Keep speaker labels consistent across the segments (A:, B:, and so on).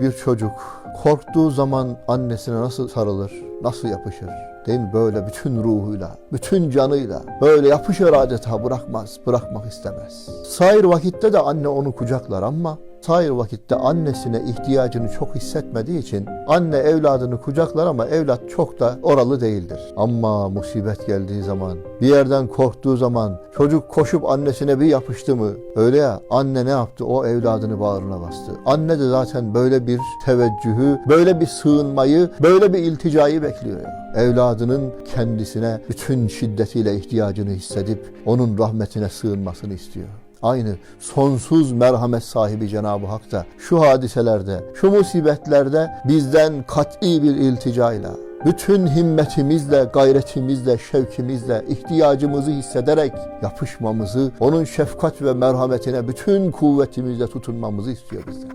A: Bir çocuk korktuğu zaman annesine nasıl sarılır, nasıl yapışır? Değil mi? Böyle bütün ruhuyla, bütün canıyla böyle yapışır adeta bırakmaz, bırakmak istemez. Sair vakitte de anne onu kucaklar ama sair vakitte annesine ihtiyacını çok hissetmediği için anne evladını kucaklar ama evlat çok da oralı değildir. Ama musibet geldiği zaman, bir yerden korktuğu zaman çocuk koşup annesine bir yapıştı mı? Öyle ya anne ne yaptı? O evladını bağrına bastı. Anne de zaten böyle bir teveccühü, böyle bir sığınmayı, böyle bir ilticayı bekliyor ya. Evladının kendisine bütün şiddetiyle ihtiyacını hissedip onun rahmetine sığınmasını istiyor. Aynı sonsuz merhamet sahibi Cenab-ı Hak da şu hadiselerde, şu musibetlerde bizden kat'i bir ilticayla, bütün himmetimizle, gayretimizle, şevkimizle, ihtiyacımızı hissederek yapışmamızı, onun şefkat ve merhametine bütün kuvvetimizle tutunmamızı istiyor bizden.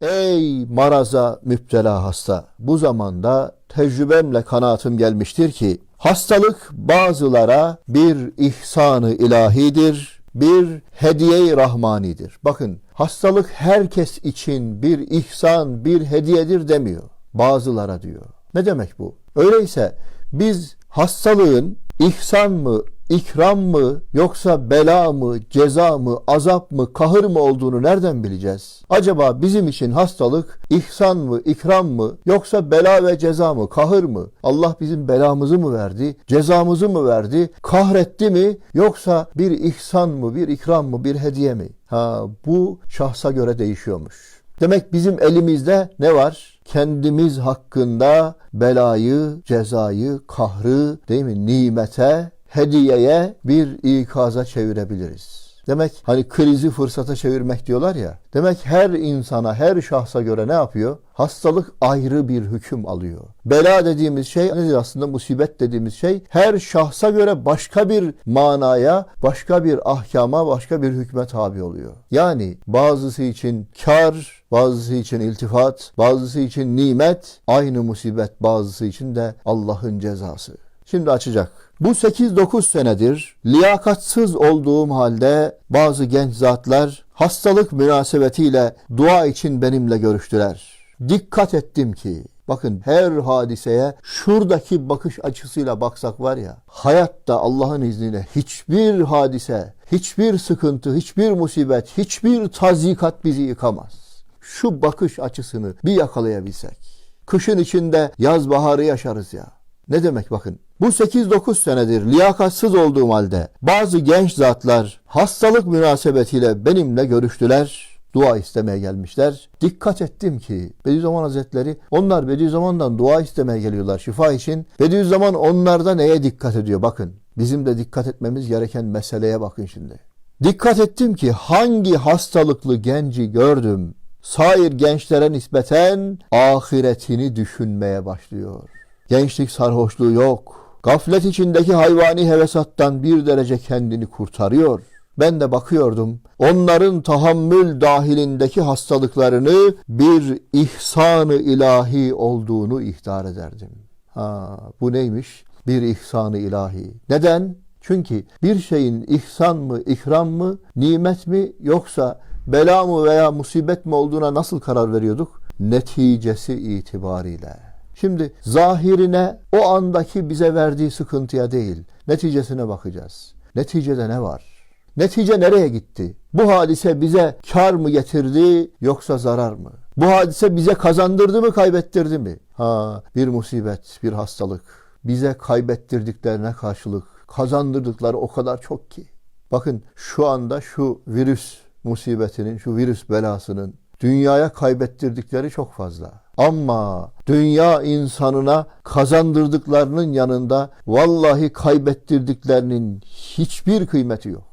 A: Ey maraza müptela hasta! Bu zamanda tecrübemle kanaatim gelmiştir ki hastalık bazılara bir ihsanı ilahidir, bir hediye-i rahmanidir. Bakın hastalık herkes için bir ihsan, bir hediyedir demiyor. Bazılara diyor. Ne demek bu? Öyleyse biz hastalığın ihsan mı, ikram mı yoksa bela mı, ceza mı, azap mı, kahır mı olduğunu nereden bileceğiz? Acaba bizim için hastalık ihsan mı, ikram mı yoksa bela ve ceza mı, kahır mı? Allah bizim belamızı mı verdi, cezamızı mı verdi, kahretti mi yoksa bir ihsan mı, bir ikram mı, bir hediye mi? Ha bu şahsa göre değişiyormuş. Demek bizim elimizde ne var? Kendimiz hakkında belayı, cezayı, kahrı, değil mi? Nimete, hediyeye bir ikaza çevirebiliriz. Demek hani krizi fırsata çevirmek diyorlar ya. Demek her insana, her şahsa göre ne yapıyor? Hastalık ayrı bir hüküm alıyor. Bela dediğimiz şey nedir aslında musibet dediğimiz şey her şahsa göre başka bir manaya, başka bir ahkama, başka bir hükme tabi oluyor. Yani bazısı için kar, bazısı için iltifat, bazısı için nimet, aynı musibet bazısı için de Allah'ın cezası. Şimdi açacak. Bu 8-9 senedir liyakatsız olduğum halde bazı genç zatlar hastalık münasebetiyle dua için benimle görüştüler. Dikkat ettim ki bakın her hadiseye şuradaki bakış açısıyla baksak var ya hayatta Allah'ın izniyle hiçbir hadise, hiçbir sıkıntı, hiçbir musibet, hiçbir tazikat bizi yıkamaz. Şu bakış açısını bir yakalayabilsek. Kışın içinde yaz baharı yaşarız ya. Ne demek bakın. Bu 8-9 senedir liyakatsız olduğum halde bazı genç zatlar hastalık münasebetiyle benimle görüştüler. Dua istemeye gelmişler. Dikkat ettim ki Bediüzzaman Hazretleri onlar Bediüzzaman'dan dua istemeye geliyorlar şifa için. Bediüzzaman onlarda neye dikkat ediyor bakın. Bizim de dikkat etmemiz gereken meseleye bakın şimdi. Dikkat ettim ki hangi hastalıklı genci gördüm sair gençlere nispeten ahiretini düşünmeye başlıyor. Gençlik sarhoşluğu yok. Gaflet içindeki hayvani hevesattan bir derece kendini kurtarıyor. Ben de bakıyordum. Onların tahammül dahilindeki hastalıklarını bir ihsanı ilahi olduğunu ihtar ederdim. Ha, bu neymiş? Bir ihsanı ilahi. Neden? Çünkü bir şeyin ihsan mı, ikram mı, nimet mi yoksa bela mı veya musibet mi olduğuna nasıl karar veriyorduk? Neticesi itibariyle. Şimdi zahirine o andaki bize verdiği sıkıntıya değil, neticesine bakacağız. Neticede ne var? Netice nereye gitti? Bu hadise bize kar mı getirdi yoksa zarar mı? Bu hadise bize kazandırdı mı kaybettirdi mi? Ha bir musibet, bir hastalık. Bize kaybettirdiklerine karşılık kazandırdıkları o kadar çok ki. Bakın şu anda şu virüs musibetinin, şu virüs belasının dünyaya kaybettirdikleri çok fazla. Ama dünya insanına kazandırdıklarının yanında vallahi kaybettirdiklerinin hiçbir kıymeti yok.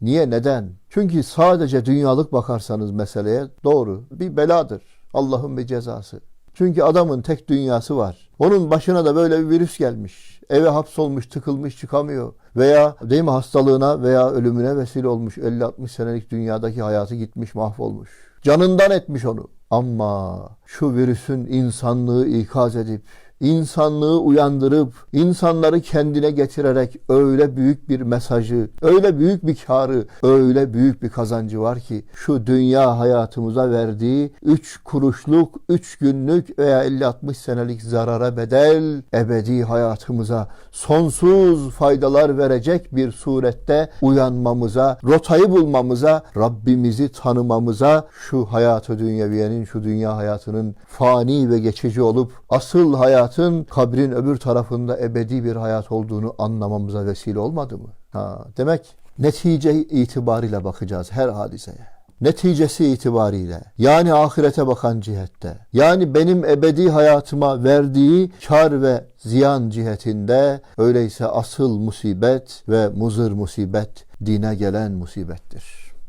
A: Niye? Neden? Çünkü sadece dünyalık bakarsanız meseleye doğru bir beladır. Allah'ın bir cezası. Çünkü adamın tek dünyası var. Onun başına da böyle bir virüs gelmiş. Eve hapsolmuş, tıkılmış, çıkamıyor. Veya değil mi hastalığına veya ölümüne vesile olmuş. 50-60 senelik dünyadaki hayatı gitmiş, mahvolmuş. Canından etmiş onu. Ama şu virüsün insanlığı ikaz edip insanlığı uyandırıp insanları kendine getirerek öyle büyük bir mesajı, öyle büyük bir karı, öyle büyük bir kazancı var ki şu dünya hayatımıza verdiği 3 kuruşluk, 3 günlük veya 50-60 senelik zarara bedel ebedi hayatımıza sonsuz faydalar verecek bir surette uyanmamıza, rotayı bulmamıza, Rabbimizi tanımamıza, şu hayatı dünyeviyenin, şu dünya hayatının fani ve geçici olup asıl hayatın kabrin öbür tarafında ebedi bir hayat olduğunu anlamamıza vesile olmadı mı? Ha, demek netice itibariyle bakacağız her hadiseye neticesi itibariyle yani ahirete bakan cihette yani benim ebedi hayatıma verdiği kar ve ziyan cihetinde öyleyse asıl musibet ve muzır musibet dine gelen musibettir.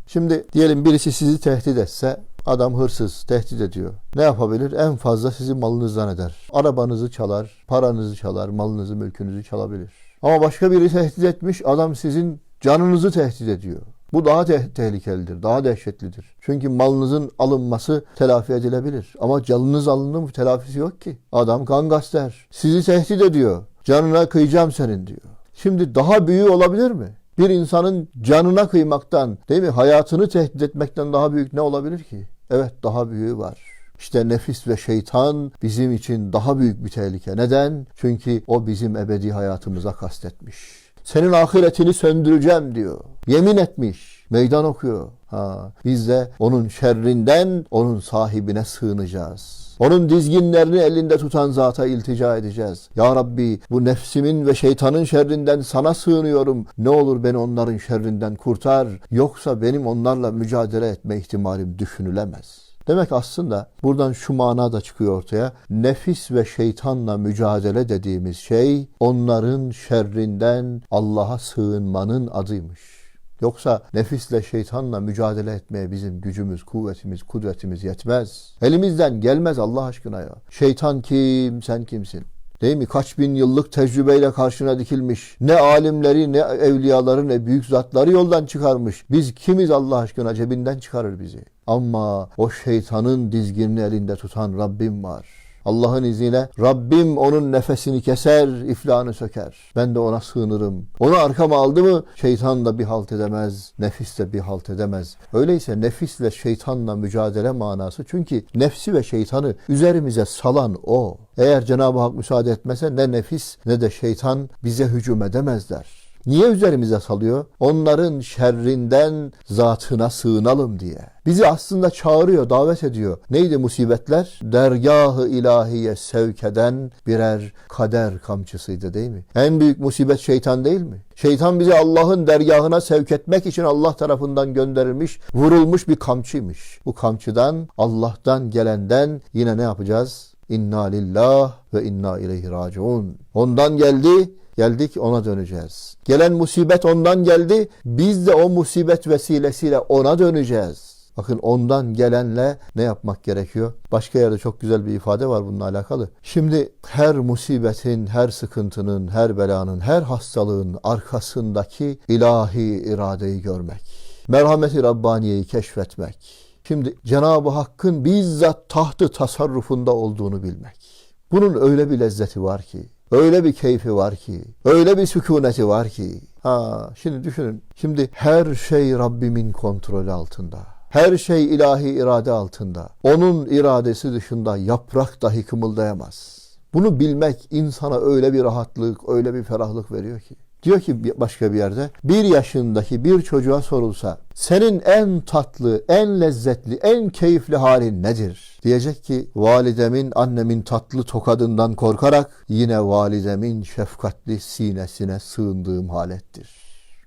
A: Şimdi diyelim birisi sizi tehdit etse Adam hırsız, tehdit ediyor. Ne yapabilir? En fazla sizi malınızdan eder. Arabanızı çalar, paranızı çalar, malınızı, mülkünüzü çalabilir. Ama başka biri tehdit etmiş, adam sizin canınızı tehdit ediyor. Bu daha te- tehlikelidir, daha dehşetlidir. Çünkü malınızın alınması telafi edilebilir. Ama canınız alındı mı telafisi yok ki. Adam gangaster. Sizi tehdit ediyor. Canına kıyacağım senin diyor. Şimdi daha büyüğü olabilir mi? Bir insanın canına kıymaktan, değil mi? Hayatını tehdit etmekten daha büyük ne olabilir ki? Evet, daha büyüğü var. İşte nefis ve şeytan bizim için daha büyük bir tehlike. Neden? Çünkü o bizim ebedi hayatımıza kastetmiş. Senin ahiretini söndüreceğim diyor. Yemin etmiş. Meydan okuyor. Ha, biz de onun şerrinden onun sahibine sığınacağız. Onun dizginlerini elinde tutan zata iltica edeceğiz. Ya Rabbi bu nefsimin ve şeytanın şerrinden sana sığınıyorum. Ne olur beni onların şerrinden kurtar. Yoksa benim onlarla mücadele etme ihtimalim düşünülemez. Demek aslında buradan şu mana da çıkıyor ortaya. Nefis ve şeytanla mücadele dediğimiz şey onların şerrinden Allah'a sığınmanın adıymış. Yoksa nefisle şeytanla mücadele etmeye bizim gücümüz, kuvvetimiz, kudretimiz yetmez. Elimizden gelmez Allah aşkına ya. Şeytan kim, sen kimsin? Değil mi? Kaç bin yıllık tecrübeyle karşına dikilmiş. Ne alimleri, ne evliyaları, ne büyük zatları yoldan çıkarmış. Biz kimiz Allah aşkına cebinden çıkarır bizi. Ama o şeytanın dizginini elinde tutan Rabbim var. Allah'ın izniyle Rabbim onun nefesini keser, iflahını söker. Ben de ona sığınırım. Onu arkama aldı mı şeytan da bir halt edemez, nefis de bir halt edemez. Öyleyse nefisle şeytanla mücadele manası çünkü nefsi ve şeytanı üzerimize salan o. Eğer Cenab-ı Hak müsaade etmese ne nefis ne de şeytan bize hücum edemezler. Niye üzerimize salıyor? Onların şerrinden zatına sığınalım diye. Bizi aslında çağırıyor, davet ediyor. Neydi musibetler? Dergah-ı ilahiye sevk eden birer kader kamçısıydı değil mi? En büyük musibet şeytan değil mi? Şeytan bizi Allah'ın dergahına sevk etmek için Allah tarafından gönderilmiş, vurulmuş bir kamçıymış. Bu kamçıdan, Allah'tan gelenden yine ne yapacağız? İnna lillah ve inna ileyhi raciun. Ondan geldi, Geldik ona döneceğiz. Gelen musibet ondan geldi. Biz de o musibet vesilesiyle ona döneceğiz. Bakın ondan gelenle ne yapmak gerekiyor? Başka yerde çok güzel bir ifade var bununla alakalı. Şimdi her musibetin, her sıkıntının, her belanın, her hastalığın arkasındaki ilahi iradeyi görmek. Merhameti Rabbaniye'yi keşfetmek. Şimdi Cenab-ı Hakk'ın bizzat tahtı tasarrufunda olduğunu bilmek. Bunun öyle bir lezzeti var ki, Öyle bir keyfi var ki, öyle bir sükuneti var ki. Ha, şimdi düşünün. Şimdi her şey Rabbimin kontrolü altında. Her şey ilahi irade altında. Onun iradesi dışında yaprak dahi kımıldayamaz. Bunu bilmek insana öyle bir rahatlık, öyle bir ferahlık veriyor ki. Diyor ki başka bir yerde bir yaşındaki bir çocuğa sorulsa senin en tatlı, en lezzetli, en keyifli halin nedir? Diyecek ki validemin, annemin tatlı tokadından korkarak yine validemin şefkatli sinesine sığındığım halettir.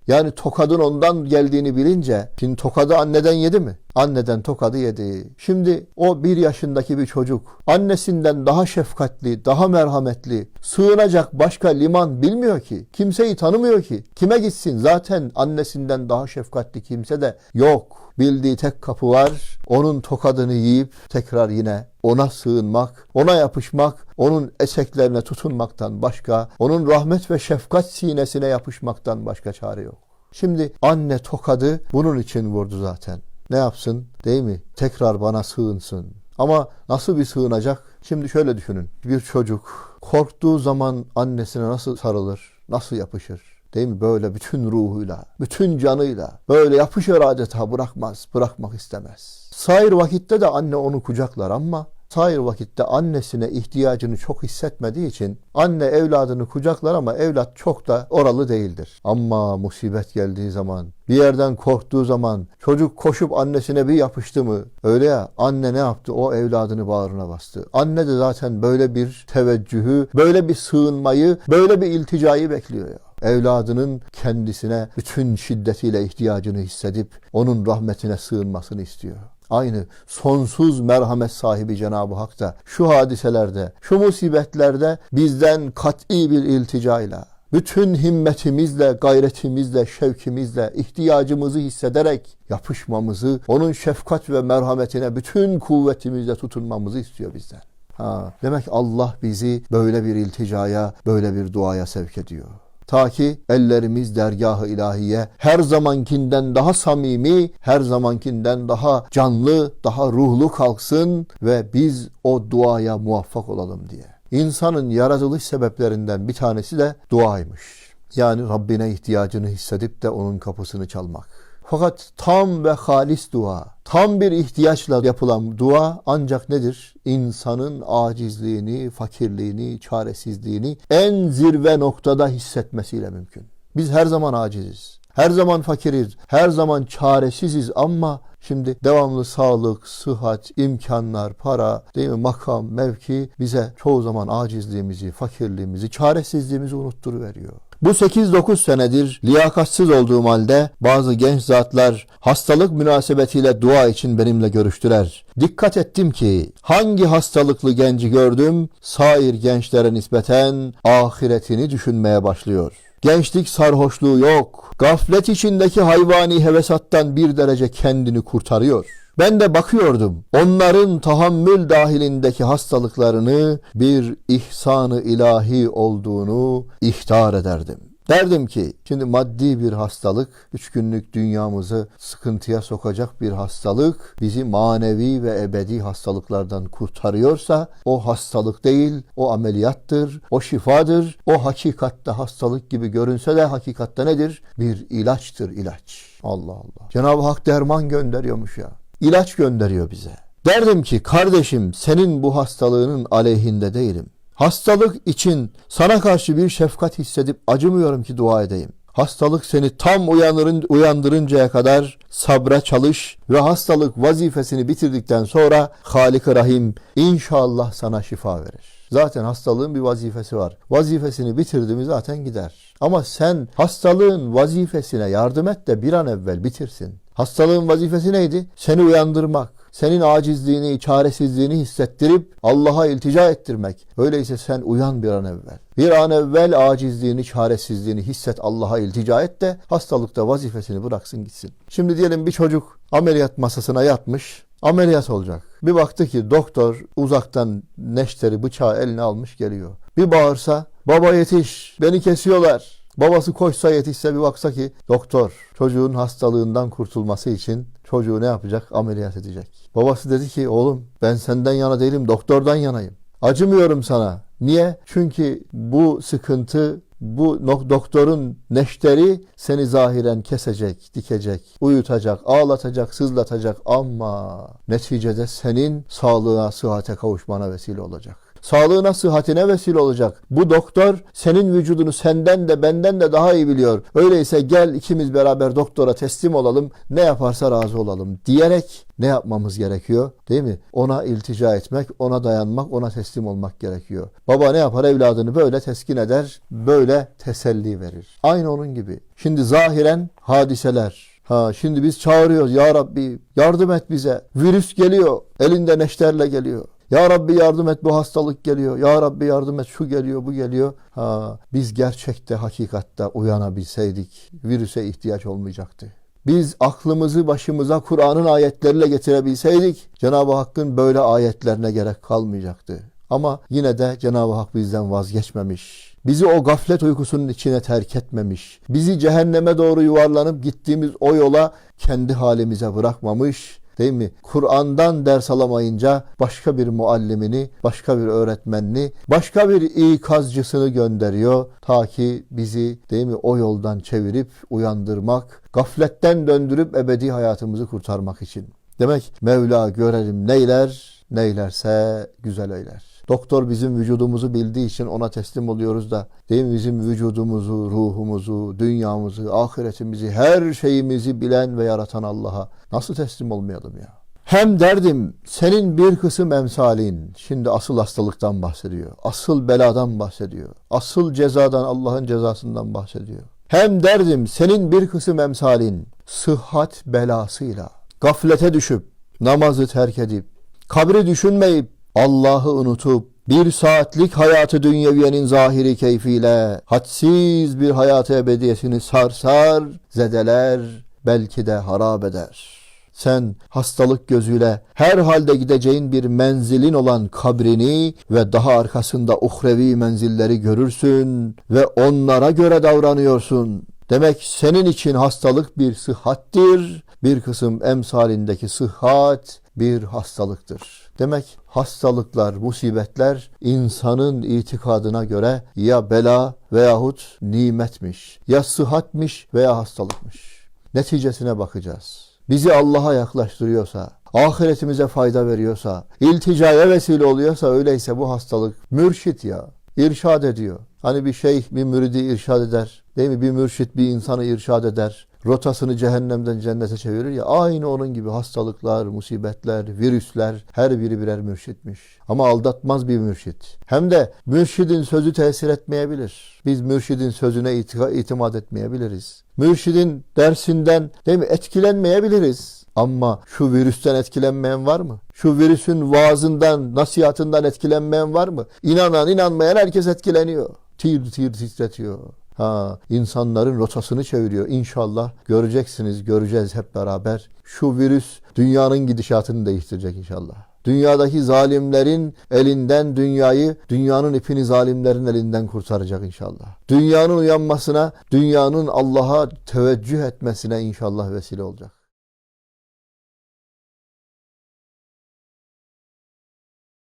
A: Yani tokadın ondan geldiğini bilince, şimdi tokadı anneden yedi mi? Anneden tokadı yedi. Şimdi o bir yaşındaki bir çocuk, annesinden daha şefkatli, daha merhametli, sığınacak başka liman bilmiyor ki. Kimseyi tanımıyor ki. Kime gitsin? Zaten annesinden daha şefkatli kimse de yok. Bildiği tek kapı var. Onun tokadını yiyip tekrar yine ona sığınmak, ona yapışmak, onun eseklerine tutunmaktan başka, onun rahmet ve şefkat sinesine yapışmaktan başka çare yok. Şimdi anne tokadı bunun için vurdu zaten. Ne yapsın? Değil mi? Tekrar bana sığınsın. Ama nasıl bir sığınacak? Şimdi şöyle düşünün. Bir çocuk korktuğu zaman annesine nasıl sarılır? Nasıl yapışır? Değil mi? Böyle bütün ruhuyla, bütün canıyla böyle yapışır adeta bırakmaz, bırakmak istemez. Sair vakitte de anne onu kucaklar ama sair vakitte annesine ihtiyacını çok hissetmediği için anne evladını kucaklar ama evlat çok da oralı değildir. Ama musibet geldiği zaman, bir yerden korktuğu zaman çocuk koşup annesine bir yapıştı mı? Öyle ya anne ne yaptı? O evladını bağrına bastı. Anne de zaten böyle bir teveccühü, böyle bir sığınmayı, böyle bir ilticayı bekliyor ya evladının kendisine bütün şiddetiyle ihtiyacını hissedip onun rahmetine sığınmasını istiyor. Aynı sonsuz merhamet sahibi Cenab-ı Hak da şu hadiselerde, şu musibetlerde bizden kat'i bir ilticayla, bütün himmetimizle, gayretimizle, şevkimizle, ihtiyacımızı hissederek yapışmamızı, onun şefkat ve merhametine bütün kuvvetimizle tutunmamızı istiyor bizden. Ha, demek Allah bizi böyle bir ilticaya, böyle bir duaya sevk ediyor. Ta ki ellerimiz dergah-ı ilahiye her zamankinden daha samimi, her zamankinden daha canlı, daha ruhlu kalksın ve biz o duaya muvaffak olalım diye. İnsanın yaratılış sebeplerinden bir tanesi de duaymış. Yani Rabbine ihtiyacını hissedip de onun kapısını çalmak. Fakat tam ve halis dua, tam bir ihtiyaçla yapılan dua ancak nedir? İnsanın acizliğini, fakirliğini, çaresizliğini en zirve noktada hissetmesiyle mümkün. Biz her zaman aciziz. Her zaman fakiriz, her zaman çaresiziz ama şimdi devamlı sağlık, sıhhat, imkanlar, para, değil mi, makam, mevki bize çoğu zaman acizliğimizi, fakirliğimizi, çaresizliğimizi unutturuveriyor. Bu 8-9 senedir liyakatsiz olduğum halde bazı genç zatlar hastalık münasebetiyle dua için benimle görüştüler. Dikkat ettim ki hangi hastalıklı genci gördüm sair gençlere nispeten ahiretini düşünmeye başlıyor. Gençlik sarhoşluğu yok. Gaflet içindeki hayvani hevesattan bir derece kendini kurtarıyor. Ben de bakıyordum. Onların tahammül dahilindeki hastalıklarını bir ihsanı ilahi olduğunu ihtar ederdim. Derdim ki şimdi maddi bir hastalık, üç günlük dünyamızı sıkıntıya sokacak bir hastalık bizi manevi ve ebedi hastalıklardan kurtarıyorsa o hastalık değil, o ameliyattır, o şifadır, o hakikatte hastalık gibi görünse de hakikatte nedir? Bir ilaçtır ilaç. Allah Allah. Cenab-ı Hak derman gönderiyormuş ya. İlaç gönderiyor bize. Derdim ki kardeşim senin bu hastalığının aleyhinde değilim. Hastalık için sana karşı bir şefkat hissedip acımıyorum ki dua edeyim. Hastalık seni tam uyanırın, uyandırıncaya kadar sabra çalış ve hastalık vazifesini bitirdikten sonra Halik-i Rahim inşallah sana şifa verir. Zaten hastalığın bir vazifesi var. Vazifesini bitirdi mi zaten gider. Ama sen hastalığın vazifesine yardım et de bir an evvel bitirsin. Hastalığın vazifesi neydi? Seni uyandırmak senin acizliğini, çaresizliğini hissettirip Allah'a iltica ettirmek. Öyleyse sen uyan bir an evvel. Bir an evvel acizliğini, çaresizliğini hisset Allah'a iltica et de hastalıkta vazifesini bıraksın gitsin. Şimdi diyelim bir çocuk ameliyat masasına yatmış, ameliyat olacak. Bir baktı ki doktor uzaktan neşteri bıçağı eline almış geliyor. Bir bağırsa baba yetiş beni kesiyorlar. Babası koşsa yetişse bir baksa ki doktor çocuğun hastalığından kurtulması için çocuğu ne yapacak? Ameliyat edecek. Babası dedi ki oğlum ben senden yana değilim doktordan yanayım. Acımıyorum sana. Niye? Çünkü bu sıkıntı bu doktorun neşteri seni zahiren kesecek, dikecek, uyutacak, ağlatacak, sızlatacak ama neticede senin sağlığa, sıhhate kavuşmana vesile olacak sağlığına, sıhhatine vesile olacak. Bu doktor senin vücudunu senden de benden de daha iyi biliyor. Öyleyse gel ikimiz beraber doktora teslim olalım. Ne yaparsa razı olalım diyerek ne yapmamız gerekiyor? Değil mi? Ona iltica etmek, ona dayanmak, ona teslim olmak gerekiyor. Baba ne yapar? Evladını böyle teskin eder, böyle teselli verir. Aynı onun gibi. Şimdi zahiren hadiseler, Ha şimdi biz çağırıyoruz ya Rabbi yardım et bize. Virüs geliyor. Elinde neşterle geliyor. Ya Rabbi yardım et bu hastalık geliyor. Ya Rabbi yardım et şu geliyor bu geliyor. Ha, biz gerçekte hakikatte uyanabilseydik virüse ihtiyaç olmayacaktı. Biz aklımızı başımıza Kur'an'ın ayetleriyle getirebilseydik Cenab-ı Hakk'ın böyle ayetlerine gerek kalmayacaktı. Ama yine de Cenab-ı Hak bizden vazgeçmemiş. Bizi o gaflet uykusunun içine terk etmemiş. Bizi cehenneme doğru yuvarlanıp gittiğimiz o yola kendi halimize bırakmamış değil mi? Kur'an'dan ders alamayınca başka bir muallimini, başka bir öğretmenini, başka bir ikazcısını gönderiyor. Ta ki bizi değil mi o yoldan çevirip uyandırmak, gafletten döndürüp ebedi hayatımızı kurtarmak için. Demek Mevla görelim neyler, neylerse güzel eyler. Doktor bizim vücudumuzu bildiği için ona teslim oluyoruz da değil mi bizim vücudumuzu, ruhumuzu, dünyamızı, ahiretimizi, her şeyimizi bilen ve yaratan Allah'a nasıl teslim olmayalım ya? Hem derdim senin bir kısım emsalin şimdi asıl hastalıktan bahsediyor. Asıl beladan bahsediyor. Asıl cezadan Allah'ın cezasından bahsediyor. Hem derdim senin bir kısım emsalin sıhhat belasıyla gaflete düşüp namazı terk edip kabri düşünmeyip Allah'ı unutup bir saatlik hayatı dünyeviyenin zahiri keyfiyle hadsiz bir hayatı ebediyesini sarsar, zedeler, belki de harap eder. Sen hastalık gözüyle her halde gideceğin bir menzilin olan kabrini ve daha arkasında uhrevi menzilleri görürsün ve onlara göre davranıyorsun. Demek senin için hastalık bir sıhhattir, bir kısım emsalindeki sıhhat bir hastalıktır. Demek hastalıklar, musibetler insanın itikadına göre ya bela veyahut nimetmiş, ya sıhhatmiş veya hastalıkmış. Neticesine bakacağız. Bizi Allah'a yaklaştırıyorsa, ahiretimize fayda veriyorsa, ilticaya vesile oluyorsa öyleyse bu hastalık mürşit ya. irşad ediyor. Hani bir şeyh bir müridi irşad eder. Değil mi? Bir mürşit bir insanı irşad eder. Rotasını cehennemden cennete çevirir ya. Aynı onun gibi hastalıklar, musibetler, virüsler her biri birer mürşitmiş. Ama aldatmaz bir mürşit. Hem de mürşidin sözü tesir etmeyebilir. Biz mürşidin sözüne itimat etmeyebiliriz. Mürşidin dersinden değil mi etkilenmeyebiliriz. Ama şu virüsten etkilenmeyen var mı? Şu virüsün vaazından, nasihatından etkilenmeyen var mı? İnanan, inanmayan herkes etkileniyor. Tir tir titretiyor. Ha, insanların rotasını çeviriyor. İnşallah göreceksiniz, göreceğiz hep beraber. Şu virüs dünyanın gidişatını değiştirecek inşallah. Dünyadaki zalimlerin elinden dünyayı, dünyanın ipini zalimlerin elinden kurtaracak inşallah. Dünyanın uyanmasına, dünyanın Allah'a teveccüh etmesine inşallah vesile olacak.